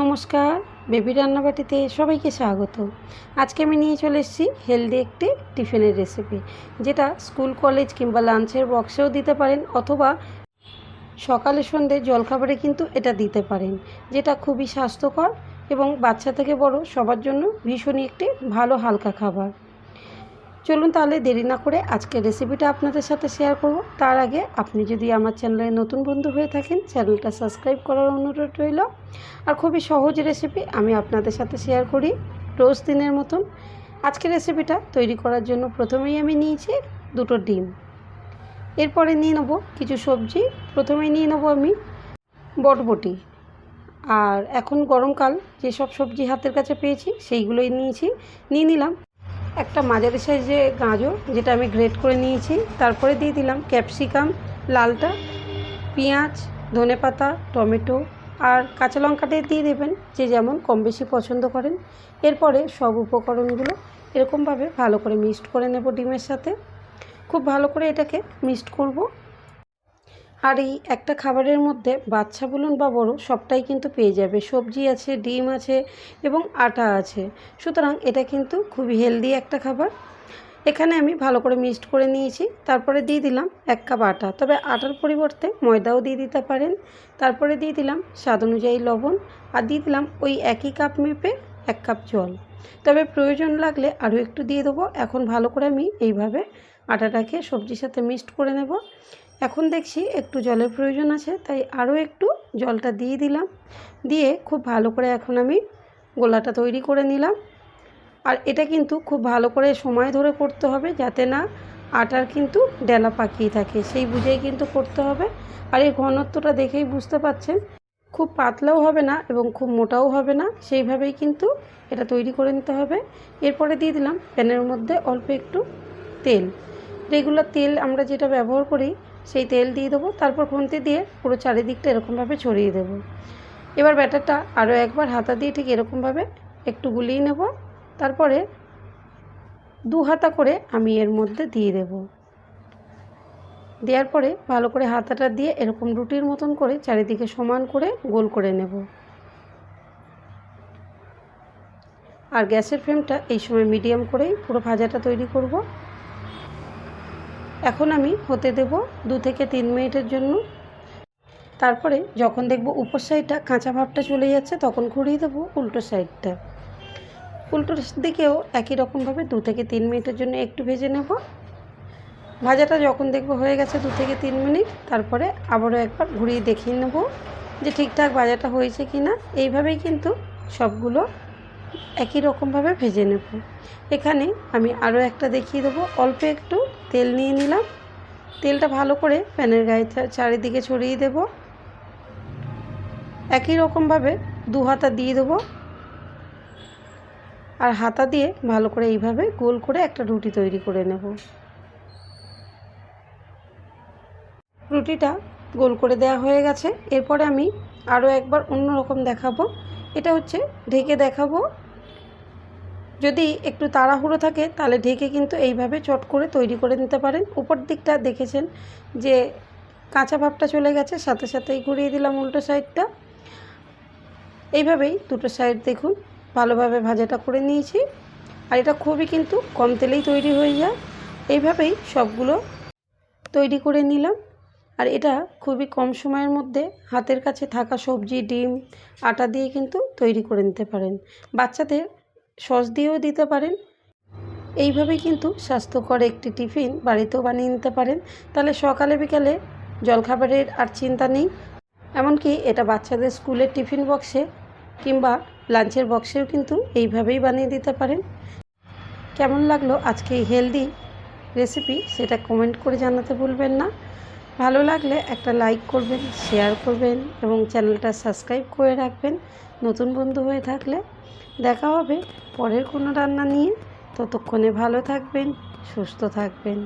নমস্কার, বেবি রান্নাবাটিতে সবাইকে স্বাগত। আজকে আমি নিয়ে চলে এসেছি হেলদি একটি টিফিনের রেসিপি যেটা স্কুল কলেজ কিংবা লাঞ্চের বক্সেও দিতে পারেন অথবা সকালে সন্ধ্যে জলখাবারে কিন্তু এটা দিতে পারেন, যেটা খুবই স্বাস্থ্যকর এবং বাচ্চা থেকে বড় সবার জন্য ভীষণই একটি ভালো হালকা খাবার। চলুন তাহলে দেরি না করে আজকের রেসিপিটা আপনাদের সাথে শেয়ার করব। তার আগে আপনি যদি আমার চ্যানেলে নতুন বন্ধু হয়ে থাকেন চ্যানেলটা সাবস্ক্রাইব করার অনুরোধ রইল। আর খুবই সহজ রেসিপি আমি আপনাদের সাথে শেয়ার করি রোজ দিনের মতন। আজকের রেসিপিটা তৈরি করার জন্য প্রথমেই আমি নিয়েছি দুটো ডিম। এরপরে নিয়ে নেব কিছু সবজি। প্রথমেই নিয়ে নেব আমি বটবটি। আর এখন গরমকাল, যেসব সবজি হাতের কাছে পেয়েছি, সেইগুলোই নিয়েছি। নিয়ে নিলাম একটা মাঝারি সাইজে গাঁজর, যেটা আমি গ্রেট করে নিয়েছি। তারপরে দিয়ে দিলাম ক্যাপসিকাম লালটা, পেঁয়াজ, ধনে পাতা, টমেটো আর কাঁচা লঙ্কাটাই দিয়ে দেবেন, যে যেমন কম বেশি পছন্দ করেন। এরপরে সব উপকরণগুলো এরকমভাবে ভালো করে মিক্সড করে নেব ডিমের সাথে। খুব ভালো করে এটাকে মিক্সড করব। আর এই একটা খাবারের মধ্যে বাচ্চা বলুন বা বড়, সবটাই কিন্তু পেয়ে যাবে। সবজি আছে, ডিম আছে এবং আটা আছে। সুতরাং এটা কিন্তু খুবই হেলদি একটা খাবার। এখানে আমি ভালো করে মিক্সড করে নিয়েছি। তারপরে দিয়ে দিলাম এক কাপ আটা। তবে আটার পরিবর্তে ময়দাও দিয়ে দিতে পারেন। তারপরে দিয়ে দিলাম স্বাদ অনুযায়ী লবণ আর দিয়ে দিলাম ওই একই কাপ মেপে এক কাপ জল। তবে প্রয়োজন লাগলে আরও একটু দিয়ে দেবো। এখন ভালো করে আমি এইভাবে আটাটাকে সবজির সাথে মিক্সড করে নেব। এখন দেখছি একটু জলের প্রয়োজন আছে, তাই আরও একটু জলটা দিয়ে দিলাম। দিয়ে খুব ভালো করে এখন আমি গোলাটা তৈরি করে নিলাম। আর এটা কিন্তু খুব ভালো করে সময় ধরে করতে হবে, যাতে না আটার কিন্তু ডেলা পাকিয়ে থাকে, সেই বুঝেই কিন্তু করতে হবে। আর এই ঘনত্বটা দেখেই বুঝতে পাচ্ছেন, খুব পাতলাও হবে না এবং খুব মোটাও হবে না, সেইভাবেই কিন্তু এটা তৈরি করে নিতে হবে। এরপরে দিয়ে দিলাম প্যানের মধ্যে অল্প একটু তেল। রেগুলার তেল আমরা যেটা ব্যবহার করি, সেই তেল দিয়ে দেবো, তারপর খুন্তি দিয়ে পুরো চারিদিকটা এরকমভাবে ছড়িয়ে দেবো। এবার ব্যাটারটা আরও একবার হাতা দিয়ে ঠিক এরকমভাবে একটু গুলিয়ে নেব, তারপরে দু হাতা করে আমি এর মধ্যে দিয়ে দেব। দেওয়ার পরে ভালো করে হাতাটা দিয়ে এরকম রুটির মতন করে চারিদিকে সমান করে গোল করে নেব। আর গ্যাসের ফ্লেমটা এই সময় মিডিয়াম করেই পুরো ভাজাটা তৈরি করব। এখন আমি হতে দেব দু থেকে তিন মিনিটের জন্য। তারপরে যখন দেখব উপর সাইডটা কাঁচা ভাবটা চলে যাচ্ছে, তখন ঘুরিয়ে দেবো উল্টো সাইডটা। উল্টো দিকেও একই রকমভাবে দু থেকে তিন মিনিটের জন্য একটু ভেজে নেব। ভাজাটা যখন দেখব হয়ে গেছে দু থেকে তিন মিনিট, তারপরে আবারও একবার ঘুরিয়ে দেখিয়ে নেব যে ঠিকঠাক ভাজাটা হয়েছে কি না এইভাবেই কিন্তু সবগুলো একই রকমভাবে ভেজে নেব। এখানে আমি আরও একটা দেখিয়ে দেবো, অল্প একটু তেল নিয়ে নিলাম। তেলটা ভালো করে প্যানের গায়ে চারিদিকে ছড়িয়ে দেব। একই রকমভাবে দু হাতা দিয়ে দেবো। আর হাতা দিয়ে ভালো করে এইভাবে গোল করে একটা রুটি তৈরি করে নেব। রুটিটা গোল করে দেওয়া হয়ে গেছে। এরপরে আমি আরও একবার অন্য রকম দেখাবো। এটা হচ্ছে ঢেকে দেখাবো। যদি একটু তাড়াহুড়ো থাকে, তাহলে ঢেকে কিন্তু এইভাবে চট করে তৈরি করে নিতে পারেন। উপর দিকটা দেখেছেন যে কাঁচা ভাবটা চলে গেছে, সাথে সাথেই ঘুরিয়ে দিলাম উল্টো সাইডটা। এইভাবেই দুটো সাইড দেখুন, ভালোভাবে ভাজাটা করে নিয়েছি। আর এটা খুবই কিন্তু কম তেলেই তৈরি হয়ে যায়। এইভাবেই সবগুলো তৈরি করে নিলাম। আর এটা খুবই কম সময়ের মধ্যে হাতের কাছে থাকা সবজি, ডিম, আটা দিয়ে কিন্তু তৈরি করে নিতে পারেন। বাচ্চাদের সস দিয়েও দিতে পারেন। এইভাবেই কিন্তু স্বাস্থ্যকর একটি টিফিন বাড়িতেও বানিয়ে নিতে পারেন। তাহলে সকালে বিকালে জলখাবারের আর চিন্তা নেই। এমনকি এটা বাচ্চাদের স্কুলের টিফিন বক্সে কিংবা লাঞ্চের বক্সেও কিন্তু এইভাবেই বানিয়ে দিতে পারেন। কেমন লাগল আজকে এই হেলদি রেসিপি সেটা কমেন্ট করে জানাতে ভুলবেন না। ভালো লাগলে একটা লাইক করবেন, শেয়ার করবেন এবং চ্যানেলটা সাবস্ক্রাইব করে রাখবেন। নতুন বন্ধু হয়ে থাকলে দেখা হবে পরের কোনো রান্না নিয়ে। ততক্ষণে ভালো থাকবেন সুস্থ থাকবেন।